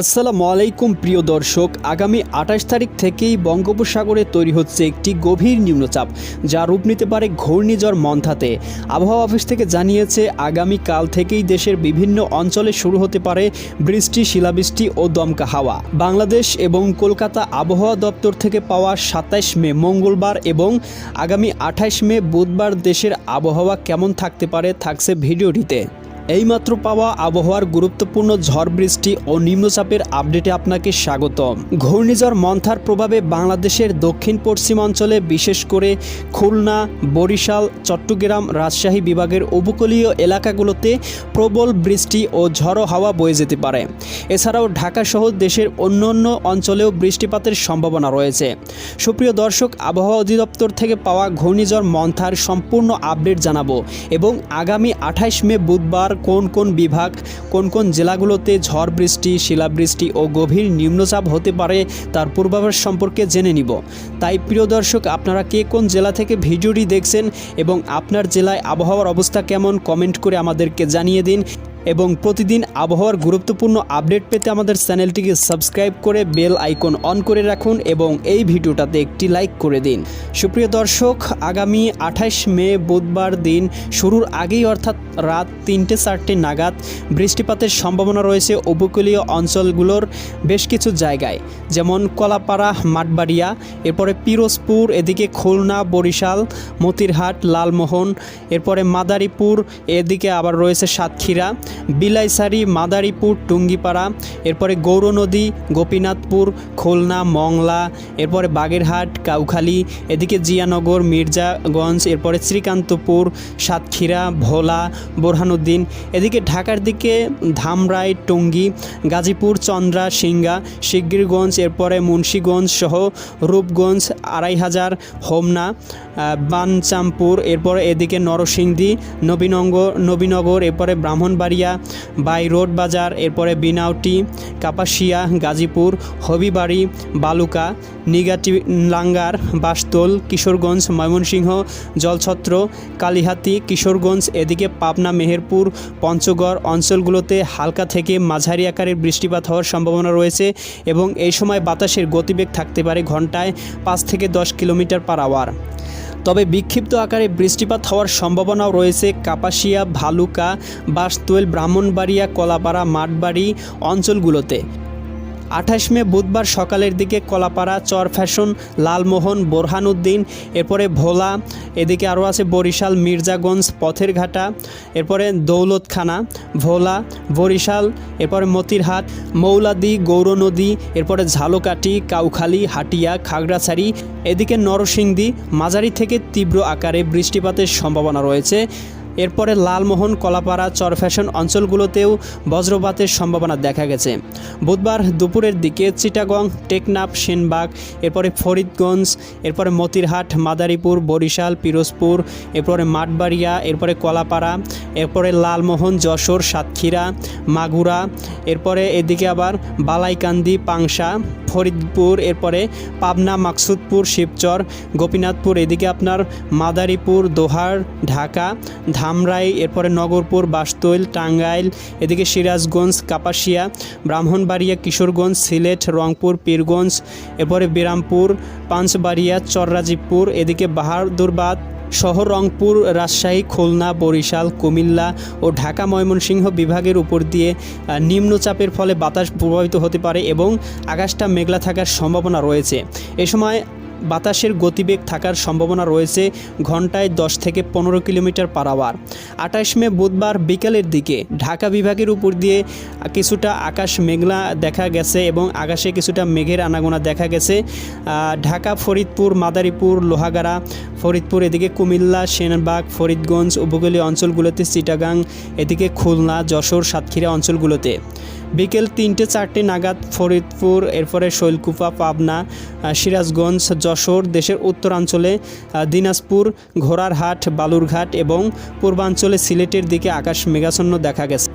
আসসালামু আলাইকুম, প্রিয় দর্শক। আগামী আঠাশ তারিখ থেকেই বঙ্গোপসাগরে তৈরি হচ্ছে একটি গভীর নিম্নচাপ, যা রূপ নিতে পারে ঘূর্ণিঝড় মন্থাতে। আবহাওয়া অফিস থেকে জানিয়েছে, আগামী কাল থেকেই দেশের বিভিন্ন অঞ্চলে শুরু হতে পারে বৃষ্টি, শিলাবৃষ্টি ও দমকা হাওয়া। বাংলাদেশ এবং কলকাতা আবহাওয়া দপ্তর থেকে পাওয়া সাতাইশ মে, মঙ্গলবার এবং আগামী আঠাইশ মে বুধবার দেশের আবহাওয়া কেমন থাকতে পারে, থাকছে ভিডিওটিতে। এইমাত্র পাওয়া আবহাওয়ার গুরুত্বপূর্ণ ঝড় বৃষ্টি ও নিম্নচাপের আপডেটে আপনাকে স্বাগত ঘূর্ণিঝড় মন্থার প্রভাবে বাংলাদেশের দক্ষিণ পশ্চিম অঞ্চলে বিশেষ করে খুলনা, বরিশাল, চট্টগ্রাম, রাজশাহী বিভাগের উপকূলীয় এলাকাগুলোতে প্রবল বৃষ্টি ও ঝড়ো হাওয়া বয়ে যেতে পারে। এছাড়াও ঢাকা সহ দেশের অন্যান্য অঞ্চলেও বৃষ্টিপাতের সম্ভাবনা রয়েছে। সুপ্রিয় দর্শক, আবহাওয়া অধিদপ্তর থেকে পাওয়া ঘূর্ণিঝড় মন্থার সম্পূর্ণ আপডেট জানাব এবং আগামী আঠাইশ মে বুধবার কোন কোন বিভাগ, কোন কোন জেলাগুলোতে ঝড় বৃষ্টি, শিলাবৃষ্টি ও গভীর নিম্নচাপ হতে পারে তার পূর্বাভাস সম্পর্কে জেনে নিব। তাই প্রিয় দর্শক, আপনারা কে কোন জেলা থেকে ভিডিওটি দেখছেন এবং আপনার জেলায় আবহাওয়ার অবস্থা কেমন, কমেন্ট করে আমাদেরকে জানিয়ে দিন। এবং প্রতিদিন আবহাওয়ার গুরুত্বপূর্ণ আপডেট পেতে আমাদের চ্যানেলটিকে সাবস্ক্রাইব করে বেল আইকন অন করে রাখুন এবং এই ভিডিওটাতে একটি লাইক করে দিন। সুপ্রিয় দর্শক, আগামী আঠাইশ মে বুধবার দিন শুরুর আগেই অর্থাৎ রাত তিনটে চারটে নাগাদ বৃষ্টিপাতের সম্ভাবনা রয়েছে উপকূলীয় অঞ্চলগুলোর বেশ কিছু জায়গায়, যেমন কলাপাড়া, মাঠবাড়িয়া, এরপরে পিরোজপুর, এদিকে খুলনা, বরিশাল, মতিরহাট, লালমোহন, এরপরে মাদারীপুর, এদিকে আবার রয়েছে সাতক্ষীরা বিলাইসারি, মাদারীপুর, টুঙ্গিপাড়া, এরপরে গৌরনদী গোপীনাথপুর, খুলনা, মংলা, এরপরে বাগেরহাট, কাউখালী, এদিকে জিয়ানগর, মির্জাগঞ্জ, এরপরে শ্রীকান্তপুর, সাতক্ষীরা, ভোলা, বোরহানুদ্দিন, এদিকে ঢাকার দিকে ধামরাই, টঙ্গী, গাজীপুর, চন্দ্রা, সিংগা, শিগগিরগঞ্জ, এরপরে মুন্সীগঞ্জ সহ রূপগঞ্জ আড়াই হাজার হোমনা বানচামপুর, এরপরে এদিকে নরসিংদী, নবীনঙ্গ, নবীনগর, এরপরে ব্রাহ্মণবাড়িয়া বাই রোড বাজার, এরপরে বিনাউটি, কাপাসিয়া, গাজীপুর, হবিবাড়ি, বালুকা নিগাটি লাঙ্গার বাসতোল, কিশোরগঞ্জ, ময়মনসিংহ, জলছত্র, কালিহাতি, কিশোরগঞ্জ, এদিকে পাবনা, মেহেরপুর, পঞ্চগড় অঞ্চলগুলোতে হালকা থেকে মাঝারি আকারের বৃষ্টিপাত হওয়ার সম্ভাবনা রয়েছে এবং এই সময় বাতাসের গতিবেগ থাকতে পারে ঘন্টায় পাঁচ থেকে দশ কিলোমিটার পার আওয়ার। তবে বিক্ষিপ্ত আকারে বৃষ্টিপাত হওয়ার সম্ভাবনাও রয়েছে কাপাসিয়া, ভালুকা বাসতুয়েল ব্রাহ্মণবাড়িয়া, কলাপাড়া, মাঠবাড়ি অঞ্চলগুলোতে। আঠাশ মে বুধবার সকালের দিকে কলাপাড়া, চর ফ্যাশন, লালমোহন, বোরহানুদ্দিন, এরপরে ভোলা, এদিকে আরও আছে বরিশাল, মির্জাগঞ্জ পথের ঘাটা এরপরে দৌলতখানা, ভোলা, বরিশাল, এরপরে মতিরহাট, মৌলাদি গৌরনদী এরপরে ঝালকাঠি, কাউখালী, হাটিয়া, খাগড়াছড়ি, এদিকে নরসিংদী, মাঝারি থেকে তীব্র আকারে বৃষ্টিপাতের সম্ভাবনা রয়েছে। এরপরে লালমোহন, কলাপাড়া চরফ্যাশন অঞ্চলগুলোতেও বজ্রপাতের সম্ভাবনা দেখা গেছে। বুধবার দুপুরের দিকে চিটাগং, টেকনাফ, সেনবাগ, এরপরে ফরিদগঞ্জ, এরপরে মতিরহাট, মাদারীপুর, বরিশাল, পিরোজপুর, এরপরে মাঠবাড়িয়া, এরপরে কলাপাড়া, এরপরে লালমোহন, যশোর, সাতক্ষীরা, মাগুরা, এরপরে এদিকে আবার বালাইকান্দি, পাংশা ফরিদপুর, এরপরে পাবনা, মাকসুদপুর, শিবচর, গোপীনাথপুর, এদিকে আপনার মাদারীপুর, দোহার, ঢাকা, ধামরাই, এরপরে নগরপুর, বাসতৈল, টাঙ্গাইল, এদিকে সিরাজগঞ্জ, কাপাসিয়া, ব্রাহ্মণবাড়িয়া, কিশোরগঞ্জ, সিলেট, রংপুর, পীরগঞ্জ, এরপরে বিরামপুর, পাঁচবাড়িয়া, চররাজীবপুর, এদিকে বাহাদুরবাদ শহর রংপুর, রাজশাহী, খুলনা, বরিশাল, কুমিল্লা ও ঢাকা ময়মনসিংহ বিভাগের উপর দিয়ে নিম্নচাপের ফলে বাতাস প্রভাবিত হতে পারে এবং আকাশটা মেঘলা থাকার সম্ভাবনা রয়েছে। এ সময় বাতাসের গতিবেগ থাকার সম্ভাবনা রয়েছে ঘন্টায় দশ থেকে পনেরো কিলোমিটার পার আওয়ার। আঠাশ মে বুধবার বিকালের দিকে ঢাকা বিভাগের উপর দিয়ে কিছুটা আকাশ মেঘলা দেখা গেছে এবং আকাশে কিছুটা মেঘের আনাগোনা দেখা গেছে। ঢাকা, ফরিদপুর, মাদারীপুর, লোহাগাড়া ফরিদপুর, এদিকে কুমিল্লা, সেনবাগ, ফরিদগঞ্জ উপকূলীয় অঞ্চলগুলোতে চিটাগাং, এদিকে খুলনা, যশোর, সাতক্ষীরা অঞ্চলগুলোতে। বিকেল তিনটে চারটে নাগাদ ফরিদপুর, এরপরে শৈলকুপা, পাবনা সিরাজগঞ্জ, যশোর, দেশের উত্তরাঞ্চলে দিনাজপুর, ঘোড়ারহাট, বালুরঘাট এবং পূর্বাঞ্চলে সিলেটের দিকে আকাশ মেঘাচ্ছন্ন দেখা গেছে।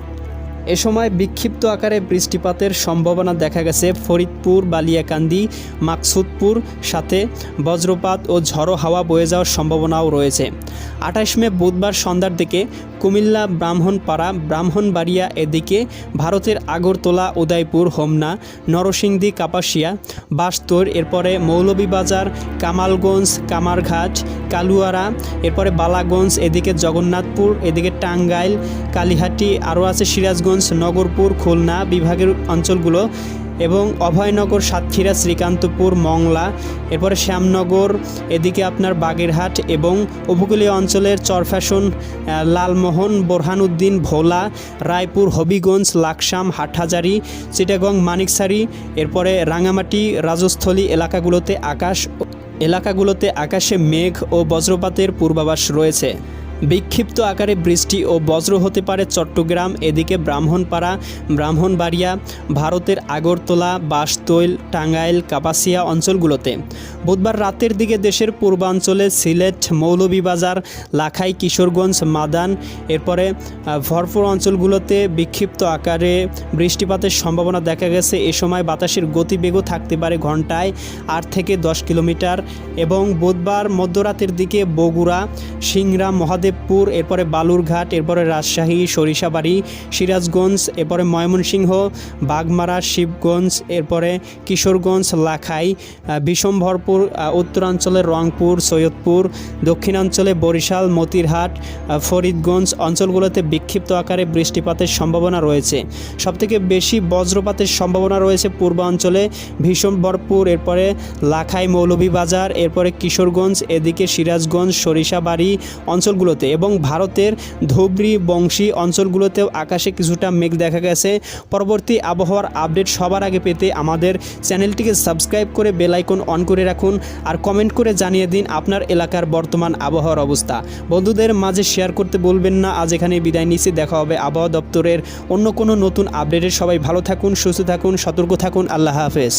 এ সময় বিক্ষিপ্ত আকারে বৃষ্টিপাতের সম্ভাবনা দেখা গেছে ফরিদপুর, বালিয়াকান্দি, মাকসুদপুর, সাথে বজ্রপাত ও ঝড়ো হাওয়া বয়ে যাওয়ার সম্ভাবনাও রয়েছে। আঠাশ মে বুধবার সন্ধ্যার দিকে কুমিল্লা, ব্রাহ্মণপাড়া, ব্রাহ্মণবাড়িয়া এদিকে ভারতের আগরতলা, উদয়পুর, হোমনা, নরসিংদী, কাপাসিয়া, বাস্তর, এরপরে মৌলভীবাজার, কামালগঞ্জ, কামারঘাট, কালুয়ারা, এরপরে বালাগঞ্জ, এদিকে জগন্নাথপুর, এদিকে টাঙ্গাইল, কালীহাটি, আরও আছে সিরাজগঞ্জ, নগরপুর, খুলনা বিভাগের অঞ্চলগুলো। এবং অভয়নগর সাতক্ষীরা, শ্রীকান্তপুর, মংলা, এরপরে শ্যামনগর, এদিকে আপনার বাগেরহাট এবং উপকূলীয় অঞ্চলের চরফ্যাশন লালমোহন বোরহানুদ্দিন ভোলা, রায়পুর, হবিগঞ্জ, লাকসাম, হাটহাজারি, চিটাগং, মানিকসারি, এরপরে রাঙামাটি, রাজস্থলী এলাকাগুলোতে আকাশ, এলাকাগুলোতে আকাশে মেঘ ও বজ্রপাতের পূর্বাভাস রয়েছে। বিক্ষিপ্ত আকারে বৃষ্টি ও বজ্র হতে পারে চট্টগ্রাম, এদিকে ব্রাহ্মণপাড়া, ব্রাহ্মণবাড়িয়া, ভারতের আগরতলা, বাসতৈল, টাঙ্গাইল, কাপাসিয়া অঞ্চলগুলোতে। বুধবার রাতের দিকে দেশের পূর্বাঞ্চলে সিলেট, মৌলভীবাজার, লাখাই, কিশোরগঞ্জ, মাদান, এরপরে ভরপুর অঞ্চলগুলোতে বিক্ষিপ্ত আকারে বৃষ্টিপাতের সম্ভাবনা দেখা গেছে। এ সময় বাতাসের গতিবেগও থাকতে পারে ঘন্টায় আট থেকে দশ কিলোমিটার এবং বুধবার মধ্যরাতের দিকে বগুড়া, সিংড়া মহাদেবপুর এরপরে বালুরঘাট এরপরে রাজশাহী সরিষাবাড়ি সিরাজগঞ্জ এরপরে ময়মনসিংহ বাগমারা শিবগঞ্জ এরপরে কিশোরগঞ্জ লাখাই বিষমভরপুর আহ, উত্তরাঞ্চলের রংপুর সৈয়দপুর দক্ষিণাঞ্চলে বরিশাল মতিরহাট ফরিদগঞ্জ অঞ্চলগুলোতে বিক্ষিপ্ত আকারে বৃষ্টিপাতের সম্ভাবনা রয়েছে। সবথেকে বেশি বজ্রপাতের সম্ভাবনা রয়েছে পূর্বাঞ্চলে ভীষণ ভরপুর এরপরে লাখাই মৌলভীবাজার এরপরে কিশোরগঞ্জ এদিকে সিরাজগঞ্জ সরিষাবাড়ি অঞ্চলগুলোতে। এবং ভারতের ধুবড়ি বংশী অঞ্চলগুলোতেও আকাশে কিছুটা মেঘ দেখা গেছে। পরবর্তী আবহাওয়ার আপডেট সবার আগে পেতে আমাদের চ্যানেলটিকে সাবস্ক্রাইব করে বেলাইকন অন করে রাখুন আর কমেন্ট করে জানিয়ে দিন আপনার এলাকার বর্তমান আবহাওয়ার অবস্থা। বন্ধুদের মাঝে শেয়ার করতে বলবেন না, আজ এখানে বিদায় নিচ্ছি, দেখা হবে আবহাওয়া দপ্তরের অন্য কোনো নতুন আপডেটের সবাই ভালো থাকুন, সুস্থ থাকুন, সতর্ক থাকুন, আল্লাহ হাফেজ।